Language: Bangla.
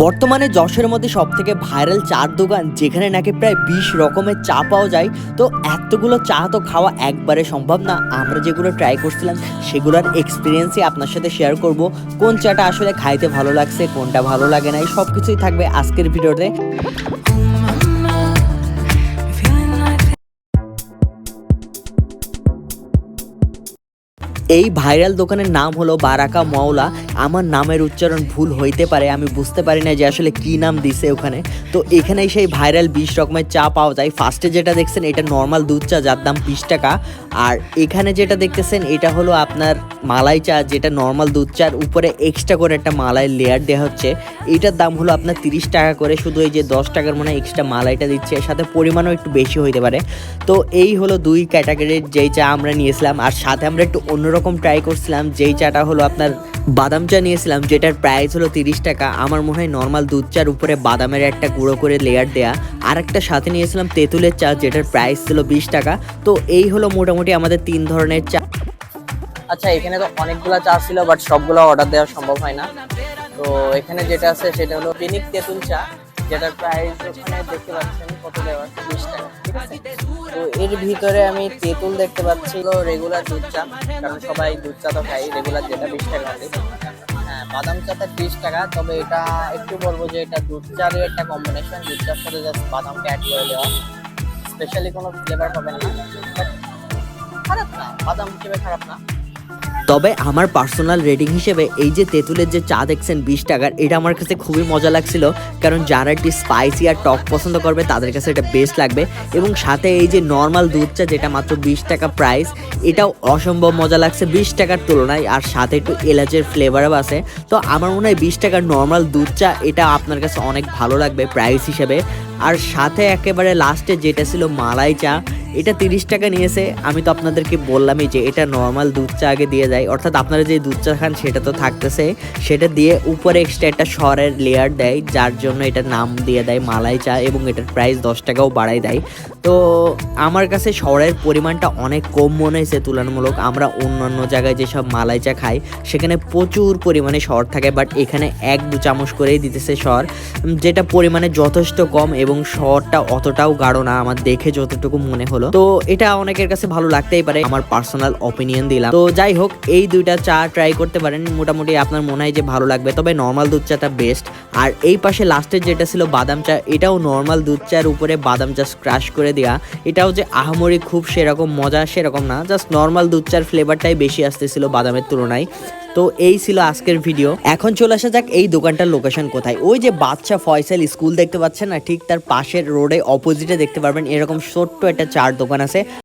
বর্তমানে যশের মধ্যে সব থেকে ভাইরাল চার দোকান, যেখানে নাকি প্রায় বিশ রকমের চা পাওয়া যায়। তো এতগুলো চা তো খাওয়া একবারে সম্ভব না। আমরা যেগুলো ট্রাই করছিলাম, সেগুলোর এক্সপিরিয়েন্সই আপনার সাথে শেয়ার করব। কোন চাটা আসলে খাইতে ভালো লাগছে, কোনটা ভালো লাগে না, এই সব কিছুই থাকবে আজকের ভিডিওতে। এই ভাইরাল দোকানের নাম হলো বারাকা মওলা। আমার নামের উচ্চারণ ভুল হইতে পারে, আমি বুঝতে পারি না যে আসলে কি নাম দিছে ওখানে। তো এখানেই সেই ভাইরাল বিশ রকমের চা পাওয়া যায়। ফার্স্টে যেটা দেখছেন, এটা নর্মাল দুধ চা, যার দাম বিশ টাকা। আর এখানে যেটা দেখতেছেন, এটা হলো আপনার মালাই চা, যেটা নর্মাল দুধ চার উপরে এক্সট্রা করে একটা মালাই লেয়ার দেওয়া হচ্ছে। এইটার দাম হলো আপনার তিরিশ টাকা করে, শুধু এই যে দশ টাকার মনে এক্সট্রা মালাইটা দিচ্ছে। এর সাথে পরিমাণও একটু বেশি হইতে পারে। তো এই হলো দুই ক্যাটাগরির যেই চা আমরা নিয়েছিলাম। আর সাথে আমরা একটু অন্যরকম ট্রাই করছিলাম, যেই চাটা হলো আপনার বাদাম চা নিয়েছিলাম, যেটার প্রাইস হলো তিরিশ টাকা। আমার মনে হয় নর্মাল দুধ চার উপরে বাদামের একটা গুঁড়ো করে লেয়ার দেয়া। আর একটা সাথে নিয়েছিলাম তেঁতুলের চা, যেটার প্রাইস ছিল বিশ টাকা। তো এই হলো মোটামুটি আমাদের তিন ধরনের চা। আচ্ছা এখানে তো অনেকগুলো চা ছিল বাট সবগুলো অর্ডার দেওয়া সম্ভব হয় না। তো এখানে যেটা আছে, সেটা হলো পিনিক তেঁতুল চা। যেটার প্রাইস ওখানে দেখতে পাচ্ছেন কত দেওয়া? আছে টাকা তো এর ভিতরে আমি তেঁতুল দেখতে পাচ্ছি রেগুলার দুধ চা, কারণ সবাই দুধ চা তো খাই রেগুলার যেটা বিশ টাকা হ্যাঁ বাদাম চাটা ত্রিশ টাকা, তবে এটা একটু বলব যে এটা দুধ চারই একটা কম্বিনেশন দুধ চার সাথে জাস্ট বাদামকে অ্যাড করে দেওয়া। স্পেশালি কোনো ফ্লেভার পাবেন না খারাপ না, বাদাম হিসেবে খারাপ না। তবে আমার পার্সোনাল রেটিং হিসেবে এই যে তেঁতুলের যে চা দেখছেন বিশ টাকার, এটা আমার কাছে খুবই মজা লাগছিল। কারণ যারা একটি স্পাইসি আর টক পছন্দ করবে, তাদের কাছে এটা বেস্ট লাগবে। এবং সাথে এই যে নর্মাল দুধ চা, যেটা মাত্র বিশ টাকা প্রাইস এটাও অসম্ভব মজা লাগছে বিশ টাকার তুলনায়। আর সাথে একটু এলাচের ফ্লেভারও আছে। তো আমার মনে হয় বিশ টাকার নর্মাল দুধ চা, এটা আপনার কাছে অনেক ভালো লাগবে প্রাইস হিসেবে। আর সাথে একেবারে লাস্টে যেটা ছিল মালাই চা এটা তিরিশ টাকা নিয়েছে। আমি তো আপনাদেরকে বললামই যে এটা নর্মাল দুধ চা আগে দিয়ে যায়। অর্থাৎ আপনারা যে দুধ চা খান সেটা তো থাকতেছে। সেটা দিয়ে উপরে এক্সট্রা একটা সরের লেয়ার দেয়, যার জন্য এটা নাম দিয়ে দেয় মালাই চা এবং এটার প্রাইস দশ টাকাও বাড়াই দেয়। তো আমার কাছে সরের পরিমাণটা অনেক কম মনে হয়েছে তুলনামূলক। আমরা অন্যান্য জায়গায় যেসব মালাই চা খাই, সেখানে প্রচুর পরিমাণে সর থাকে বাট এখানে এক দু চামচ করেই দিতেছে সর। যেটা পরিমাণে যথেষ্ট কম এবং সরটা অতটাও গাঢ় না। আমার দেখে যতটুকু মনে হলো। তো এটা অনেকের কাছে ভালো লাগতেই পারে। আমার পার্সোনাল অপিনিয়ন দিলাম। তো যাই হোক, এই দুইটা চা ট্রাই করতে পারেন। মোটামুটি আপনার মনে হয় যে ভালো লাগবে। তবে নর্মাল দুধ চাটা বেস্ট আর এই পাশে লাস্টের যেটা ছিল বাদাম চা, এটাও নর্মাল দুধ চার উপরে বাদাম চা ক্রাশ করে দেওয়া এটাও যে আহামরি খুব সেরকম, মজা সেরকম না। জাস্ট নর্মাল দুধ চার ফ্লেভারটাই বেশি আসতেছিল বাদামের তুলনায়। তো এই ছিল আজকের ভিডিও এখন চলে আসা যাক এই দোকানটার লোকেশন কোথায়। ওই যে বাচ্চা ফয়সাল স্কুল দেখতে পাচ্ছেন না, ঠিক তার পাশের রোডে অপোজিটে দেখতে পারবেন, এরকম ছোট্ট একটা চার দোকান আছে।